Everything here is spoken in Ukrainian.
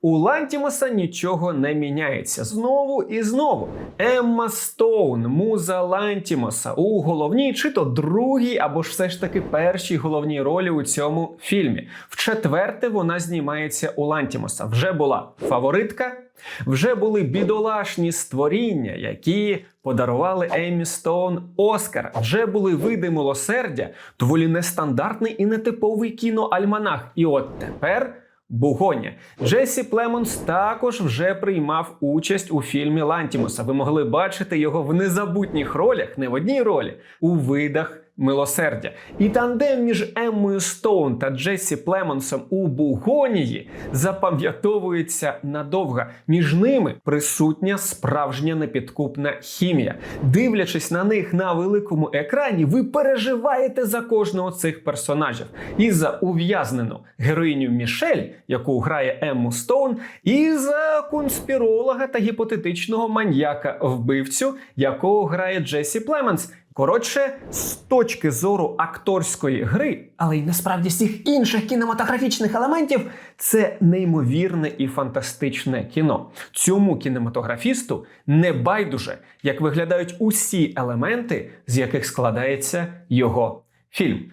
У Лантімоса нічого не міняється знову і знову. Емма Стоун, муза Лантімоса, у головній чи то другій, або ж все ж таки першій головній ролі у цьому фільмі. Вчетверте вона знімається у Лантімоса. Вже була фаворитка, вже були бідолашні створіння, які подарували Еммі Стоун Оскар. Вже були види милосердя, доволі нестандартний і нетиповий кіноальманах. І от тепер. Бугоня. Джесі Племонс також вже приймав участь у фільмі Лантімуса. Ви могли бачити його в незабутніх ролях, не в одній ролі, у видах милосердя. І тандем між Еммою Стоун та Джесі Племонсом у Бугонії запам'ятовується надовго. Між ними присутня справжня непідкупна хімія. Дивлячись на них на великому екрані, ви переживаєте за кожного цих персонажів. І за ув'язнену героїню Мішель, яку грає Емму Стоун, і за конспіролога та гіпотетичного маньяка вбивцю, якого грає Джесі Племенс. Коротше, з точки зору акторської гри, але й насправді всіх інших кінематографічних елементів, це неймовірне і фантастичне кіно. Цьому кінематографісту не байдуже, як виглядають усі елементи, з яких складається його фільм.